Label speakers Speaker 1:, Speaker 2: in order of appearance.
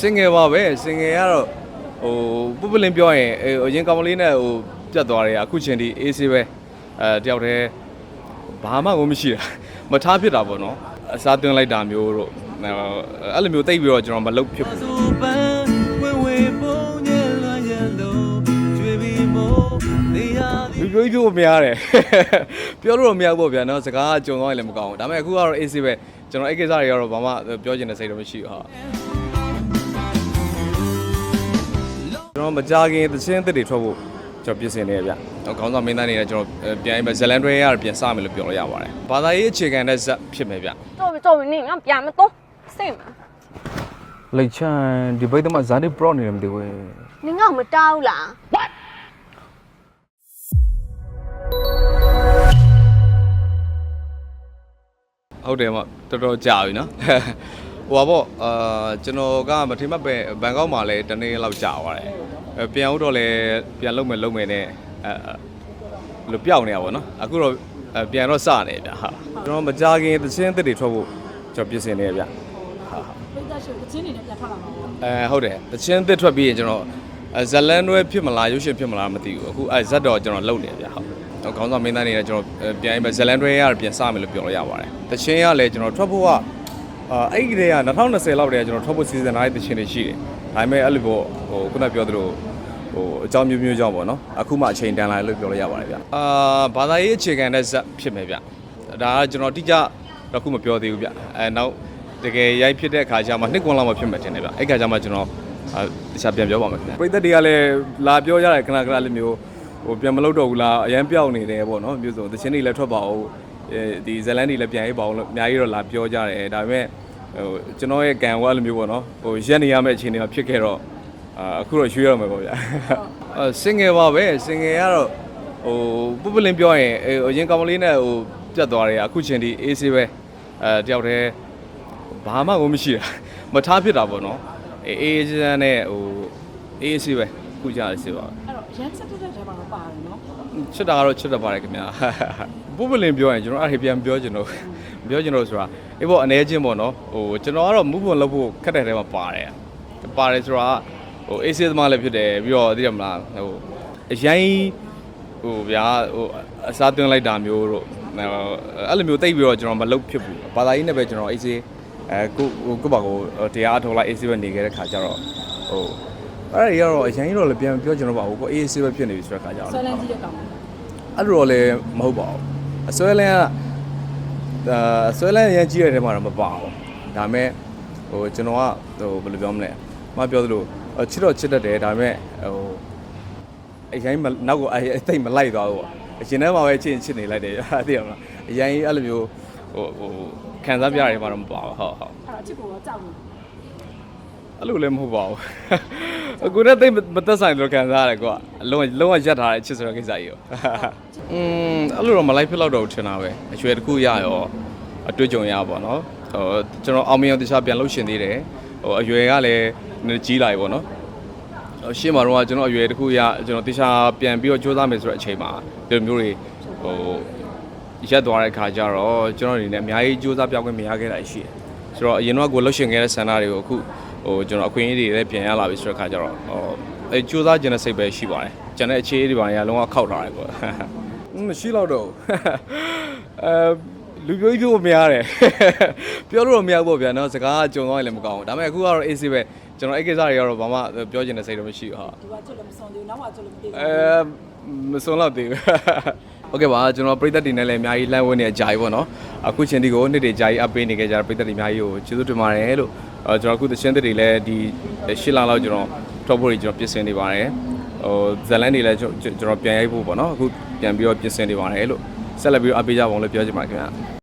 Speaker 1: single ပါပဲ single ကတော့ဟိုပုပလင်းပြောရင်အရင်ကောင်မလေးနဲ့ဟိုပြတ်သွားတယ်အခုချိန်ထိ AC ပဲအဲတယောက်တည်းဘာမှကိုမရှိတာမထားဖြစ်တာပေါ့နော်အစားသွင်းလိုက်တာမျိုးတို့အဲ့လိုမျိုးတိတ်ပြီးတော့ကျွန်တော်မလုပ်ဖြစ်ဘူးပြောပြောမရတယ်ပြောလို့တော့မရဘူးပေါ့ဗျာเนาะစကားကကြုံသွားရင်လည်းမကောင်းဘူးဒါပေမဲ့အခုကတော့ AC ပဲကျွန်တော်အဲ့ကိစ္စတွေကတော့ဘာမှပြောချင်တဲ့စိတ်တော့မရှိဘူးဟာ တော်မကြခင်သချင်းအသစ်တွေထွက်ဖို့ကျွန်တော်ပြင်ဆင်နေရဗျ။ခေါင်းဆောင်မင်းသားနေနဲ့ကျွန်တော်ပြန်ပြီးဇလန်တွဲရပြန်စမယ်လို့ပြောလို့ရပါတယ်။ဘာသာရေးအခြေခံတဲ့ဇက်ဖြစ်မယ်ဗျ။
Speaker 2: တော်ပြီတော်ပြီနေငါပြန်မတော့စိတ်မ
Speaker 1: လိတ်ချန်ဒီဘိတ်သမဇာနေပရော့နေတယ်မသိဘူး
Speaker 2: နေငါ့ကိုမတောင်းလား
Speaker 1: ဟုတ်တယ်မတော်တော်ကြာပြီနော် ဟိုပါပေါ့အာကျွန်တော်ကမထေမပဲဘန်ကောက်မှာလည်းတနေ့လောက်ကြာသွားတယ်အဲပြန်ဦးတော့လည်းပြန်လုံမယ်လုံမယ်နဲ့အဲလိုပြောက်နေတာပေါ့နော်အခုတော့အဲပြန်တော့စနေဗျဟာကျွန်တော်မကြခင်သချင်းအသစ်တွေထွက်ဖို့ကျွန်တော်ပြင်ဆင်နေရဗျဟာဟာ
Speaker 3: ပိတ်သက်ရှင်အချင်းနေနဲ့ပြန်ထွက်လာမှာပေါ့
Speaker 1: အဲဟုတ်တယ်သချင်းအသစ်ထွက်ပြီးရင်ကျွန်တော်အဲဇလန်တွဲဖြစ်မလားရုပ်ရှင်ဖြစ်မလားမသိဘူးအခုအဲဇက်တော့ကျွန်တော်လုံနေဗျဟုတ်တော့ခေါင်းဆောင်မင်းသားနေနဲ့ကျွန်တော်အဲပြန်ပြီးဇလန်တွဲရပြန်စမယ်လို့ပြောလို့ရပါတယ်သချင်းကလည်းကျွန်တော်ထွက်ဖို့က အာအဲ့ဒီတည်းက2020လောက်တည်းကကျွန်တော် top စီဇန်တိုင်းတချင်တွေရှိတယ်။ဒါပေမဲ့အဲ့လိုပေါ့ဟိုခုနပြောသလိုဟိုအကြောင်းမျိုးမျိုးကြောင့်ပေါ့နော်။အခုမှအချိန်တန်လာလို့ပြောလို့ရပါတယ်ဗျ။အာဘာသာရေးအခြေခံတဲ့ဇက်ဖြစ်မယ်ဗျ။ဒါကကျွန်တော်တိကျတော့ခုမပြောသေးဘူးဗျ။အဲနောက်တကယ်ရိုက်ဖြစ်တဲ့အခါကျမှနှစ်ကွန်လောက်မှဖြစ်မယ်ထင်တယ်ဗျ။အဲ့ခါကျမှကျွန်တော်အာတခြားပြန်ပြောပါမယ်ခင်ဗျ။ပရိသတ်တွေကလည်းလာပြောကြတယ်ခဏခဏလေးမျိုးဟိုပြန်မလုပ်တော့ဘူးလားအရန်ပြောင်းနေတယ်ပေါ့နော်မျိုးစုံတချင်းတွေလည်းထွက်ပါအောင်အဲ ဒီဇလန်တွေလည်းပြန်ရေးပါအောင်လို့အများကြီးတော့လာပြောကြတယ်ဒါပေမဲ့ဟိုကျွန်တော်ရဲ့ကံကအဲ့လိုမျိုးပေါ့နော်ဟိုရက်နေရမယ့်အခြေအနေမှာဖြစ်ခဲ့တော့အာအခုတော့ရွှေ့ရမယ်ပေါ့ဗျာအဲစင်ငယ်ပါပဲစင်ငယ်ကတော့ဟိုပုပ္ပလင်းပြောရင်အဲအရင်ကောင်မလေးနဲ့ဟိုပြတ်သွားတယ်အခုချိန်ဒီအေးဆေးပဲအဲတယောက်တည်းဘာမှကိုမရှိတာမထားဖြစ်တာပေါ့နော်အေးအေးချမ်းနဲ့ဟိုအေးဆေးပဲခုကြရဆေးပါ
Speaker 3: အဲ့တော့ရန်ဆက်တဲ့ထဲမှာပါတယ်နော်
Speaker 1: ချစ်တာကတော့ချစ်တတ်ပါတယ်ခင်ဗျာပုပ္ပလင်ပြောရင်ကျွန်တော်အဲ့ဒီပြန်ပြောချင်တော့ပြောချင်တော့ဆိုတာအေးပေါ့အနေချင်းပေါ့နော်ဟိုကျွန်တော်ကတော့မူးပွန်လုပ်ဖို့ခက်တဲ့ထဲမှာပါတယ်ပါတယ်ဆိုတာဟိုအေးဆေးသမားလည်းဖြစ်တယ်ပြီးတော့သိတယ်မလားဟိုအရင်ဟိုဗျာဟိုအစားသွင်းလိုက်တာမျိုးတို့အဲ့လိုမျိုးတိတ်ပြီးတော့ကျွန်တော်မလုပ်ဖြစ်ဘူးဘာသာရေးနဲ့ပဲကျွန်တော်အေးဆေးအဲကိုကိုပါကိုတရားအထုတ်လိုက်အေးဆေးပဲနေခဲ့တဲ့ခါကျတော့ဟို အဲ့ဒီကတော့အရင်တော့လည်းပြန်ပြောချင်တော့ပါဘူးကိုအေးဆေးပဲဖြစ်နေပြီဆိုတဲ့ခါကျတော့
Speaker 3: ဆွဲလန်းကြီးတဲ့ကောင်
Speaker 1: အဲ့လိုတော့လည်းမဟုတ်ပါဘူးအစွဲလန်းကအာအစွဲလန်းရမ်းကြီးတဲ့ထဲမှာတော့မပါဘူးဒါပေမဲ့ဟိုကျွန်တော်ကဟိုဘယ်လိုပြောမလဲမပြောသလိုအော်ချစ်တော့ချစ်တတ်တယ်ဒါပေမဲ့ဟိုအရင်မနောက်ကိုအရင်အသိမ့်မလိုက်သွားဘူးပေါ့အရင်ထဲမှာပဲချစ်ရင်ချစ်နေလိုက်တယ်သိရမလားအရင်အဲ့လိုမျိုးဟိုဟိုခံစားပြရတယ်မှာတော့မပါဘူးဟုတ်ဟုတ်
Speaker 3: အဲ့တော့အချစ်ကိုတော့ကြောက်နေ
Speaker 1: အဲ့လိုလည်းမဟုတ်ပါဘူးအခုနဲ့သိပ်မသက်ဆိုင်လို့ခံစားရတယ်ကွာအလုံးလုံးဝရက်ထားတဲ့အချစ်ဆိုတဲ့ကိစ္စကြီးရောอืมအဲ့လိုတော့မလိုက်ဖြစ်တော့တော့ထင်တာပဲအရွယ်တစ်ခုရရောအတွေ့အကြုံရပါတော့ဟိုကျွန်တော်အောင်မြင်အောင်တခြားပြန်လို့ရှင်သေးတယ်ဟိုအရွယ်ကလည်းနည်းကြီးလာပြီပေါ့နော်ဟိုရှေ့မှာတော့ကျွန်တော်အရွယ်တစ်ခုရကျွန်တော်တခြားပြန်ပြီးတော့စူးစမ်းမယ်ဆိုတဲ့အချိန်မှာဒီလိုမျိုးတွေဟိုရက်သွားတဲ့ခါကျတော့ကျွန်တော်အနေနဲ့အများကြီးစူးစမ်းပြောင်းခွင့်မရခဲ့တာရှိတယ်ဆိုတော့အရင်တော့ကိုလှုပ်ရှင်ခဲ့တဲ့ဆန္ဒတွေကိုအခု ဟိုကျွန်တော်အခွင့်အရေးတွေလည်းပြန်ရလာပြီဆိုတဲ့ခါကျတော့ဟိုအဲစူးစမ်းခြင်းတဲ့စိတ်ပဲရှိပါတယ်ကျန်တဲ့အခြေအေးတွေပါရလုံးဝခောက်ထားတယ်ပေါ့မရှိတော့တော့အဲလူပြောကြီးပြောမရတယ်ပြောလို့တော့မရဘူးပေါ့ဗျာနော်စကားကကြုံသွားရင်လည်းမကောင်းဘူးဒါပေမဲ့အခုကတော့အေးဆေးပဲကျွန်တော်အဲ့ကိစ္စတွေကတော့ဘာမှပြောချင်တဲ့စိတ်တော့မရှိဘူးဟာ
Speaker 3: ဒီကချွတ်လည်းမဆုံးသေးဘူးနောက်ကချွတ်လည်းမသေးဘူး
Speaker 1: အဲမစုံတော့သေးဘူးโอเคပါကျွန်တော်ပြည်သက်တွေနဲ့လည်းအများကြီးလမ်းဝင်နေကြကြီးပေါ့နော်အခုချင်းဒီကိုနှစ်တွေကြာကြီးအပ်ပေးနေကြကြပြည်သက်တွေအများကြီးကိုကျေးဇူးတင်ပါတယ်လို့ အဲကျွန်တော်အခုသချင်းတွေလည်းဒီရှစ်လလောက်ကျွန်တော်ထောက်ဖို့တွေကျွန်တော်ပြင်ဆင်နေပါတယ်ဟိုဇလန်တွေလည်းကျွန်တော်ပြန်ရိုက်ဖို့ပေါ့နော်အခုပြန်ပြီးတော့ပြင်ဆင်နေပါတယ်လို့ဆက်လက်ပြီးတော့အပ်ပေးကြပါအောင်လို့ပြောချင်ပါတယ်ခင်ဗျာ